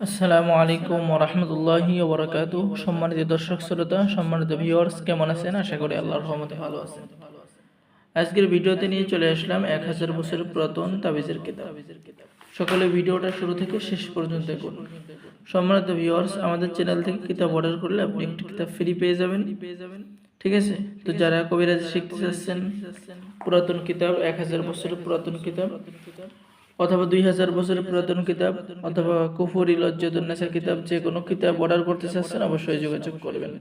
আসসালামু আলাইকুম ওরহমতুল্লাহি ওবরাকাত সম্মানিত দর্শক, শ্রোতা, সম্মানিত ভিউয়ার্স কেমন আছেন? আশা করি আল্লাহর রহমতে ভালো আছেন। আজকের ভিডিওতে নিয়ে চলে আসলাম এক হাজার বছর পুরাতন তাবিজের কিতাব। সকলে ভিডিওটা শুরু থেকে শেষ পর্যন্ত দেখুন। সম্মানিত ভিউয়ার্স আমাদের চ্যানেল থেকে কিতাব অর্ডার করলে আপনি একটি কিতাব ফ্রি পেয়ে যাবেন। ঠিক আছে? তো যারা কবিরাজ শিখতে চাচ্ছেন, পুরাতন কিতাব, এক হাজার বছরের পুরাতন কিতাব অথবা দুই হাজার বছরের পুরাতন কিতাব, অথবা কুফুরি লজ্জতুন্নেসা কিতাব, যে কোনো কিতাব অর্ডার করতে চাচ্ছেন, অবশ্যই যোগাযোগ করবেন।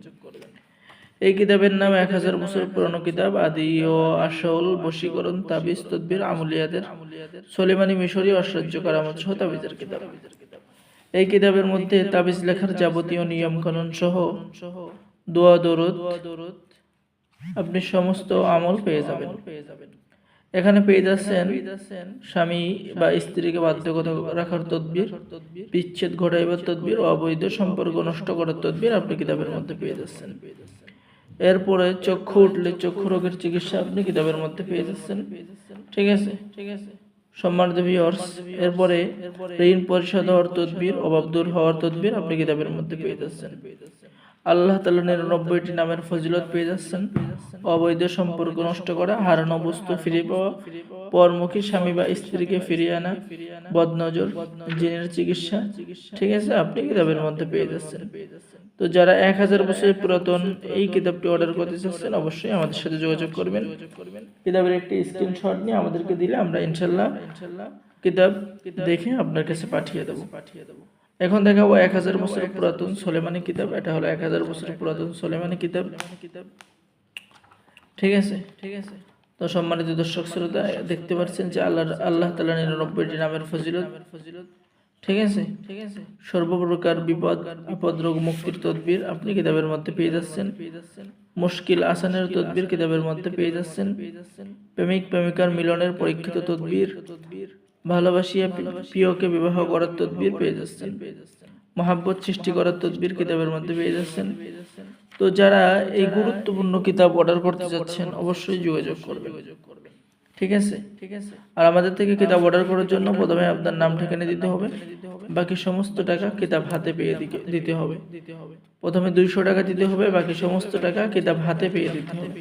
এই কিতাবের নাম এক হাজার বছর পুরনো কিতাব, আদি ও আসল বশীকরণ, তাবিজ, তদ্বির, আমুলিয়াদের, সলিমানি, মিশরি ঐশ্বর্য কারামত সহ তাবিজের কিতাব। এই কিতাবের মধ্যে তাবিজ লেখার যাবতীয় নিয়ম কানুন সহ দোয়া, দরুদ, আপনি সমস্ত আমল পেয়ে যাবেন পেয়ে যাবেন। এখানে পেয়ে যাচ্ছেন স্বামী বা স্ত্রীকে বাধ্যগত রাখার তদবির বিচ্ছেদ ঘটাইবার তদবির অবৈধ সম্পর্ক নষ্ট করার তদবির আপনি কিতাবের মধ্যে পেয়ে যাচ্ছেন। এরপরে চক্ষু উঠলে চক্ষু রোগের চিকিৎসা আপনি কিতাবের মধ্যে পেয়ে যাচ্ছেন। ঠিক আছে? ঠিক আছে। সম্মানিত ভিউয়ার্স এরপরে ঋণ পরিশোধ হওয়ার তদবির অভাব দূর হওয়ার তদবির আপনি কিতাবের মধ্যে পেয়ে যাচ্ছেন। আল্লাহ তালা নিরানব্বইটি নামের ফজিলত পেয়ে যাচ্ছেন। অবৈধ সম্পর্ক নষ্ট করা হারানো বস্তু ফিরে পাওয়া, পরমুখী স্বামী বা স্ত্রীকে ফিরিয়ে আনা, বদনজর, জিনের চিকিৎসা, ঠিক আছে? আপনি কিতাবের মধ্যে পেয়ে যাচ্ছেন। তো যারা এক হাজার বছরের পুরাতন এই কিতাবটি অর্ডার করতে চাচ্ছেন, অবশ্যই আমাদের সাথে যোগাযোগ করবেন। কিতাবের একটি স্ক্রিনশট নিয়ে আমাদেরকে দিলে আমরা ইনশাল্লাহ কিতাব দেখে আপনার কাছে পাঠিয়ে দেবো পাঠিয়ে দেবো। এখন দেখাবো এক হাজার বছরের পুরাতন সোলেমানি কিতাব। এটা হলো এক হাজার বছরের পুরাতন সোলেমানি কিতাব। কিতাব। ঠিক আছে? ঠিক আছে। তো সম্মানিত দর্শক শ্রোতা দেখতে পাচ্ছেন যে আল্লাহ আল্লাহ তালা নিরানব্বইটি নামের ফজিলত। ফজিলত। ঠিক আছে? ঠিক আছে। সর্বপ্রকার বিপদ আপদ রোগ মুক্তির তদবির আপনি কিতাবের মধ্যে পেয়ে যাচ্ছেন। পেয়ে যাচ্ছেন। মুশকিল আসানের তদবির কিতাবের মধ্যে পেয়ে যাচ্ছেন। পেয়ে যাচ্ছেন। প্রেমিক প্রেমিকার মিলনের পরীক্ষিত তদবির। তদবির। ভালোবাসিয়া প্রিয়কে বিবাহ করার তদবির পেয়ে যাচ্ছেন। মহাব্বত সৃষ্টি করার তদবির কিতাবের মধ্যে পেয়ে যাচ্ছেন। তো যারা এই গুরুত্বপূর্ণ কিতাব অর্ডার করতে যাচ্ছেন, অবশ্যই যোগাযোগ করবে ঠিক আছে? ঠিক আছে আর আমাদের থেকে কিতাব অর্ডার করার জন্য প্রথমে আপনার নাম, ঠিকানা দিতে হবে। বাকি সমস্ত টাকা কিতাব হাতে পেয়ে দিতে হবে। প্রথমে দুইশো টাকা দিতে হবে, বাকি সমস্ত টাকা কিতাব হাতে পেয়ে দিতে হবে।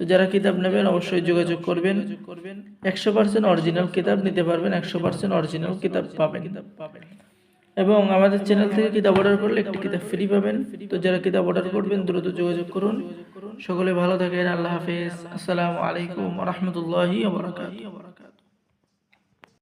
তো যারা কিতাব নেবেন অবশ্যই যোগাযোগ করবেন। করবেন একশো পার্সেন্ট অরিজিনাল কিতাব নিতে পারবেন, একশো পার্সেন্ট অরিজিনাল কিতাব পাবেন। কিতাব পাবেন এবং আমাদের চ্যানেল থেকে কিতাব অর্ডার করলে একটি কিতাব ফ্রি পাবেন। তো যারা কিতাব অর্ডার করবেন, দ্রুত যোগাযোগ করুন। সকলে ভালো থাকেন, আল্লাহ হাফেজ। আসসালামু আলাইকুম রহমতুল্লাহি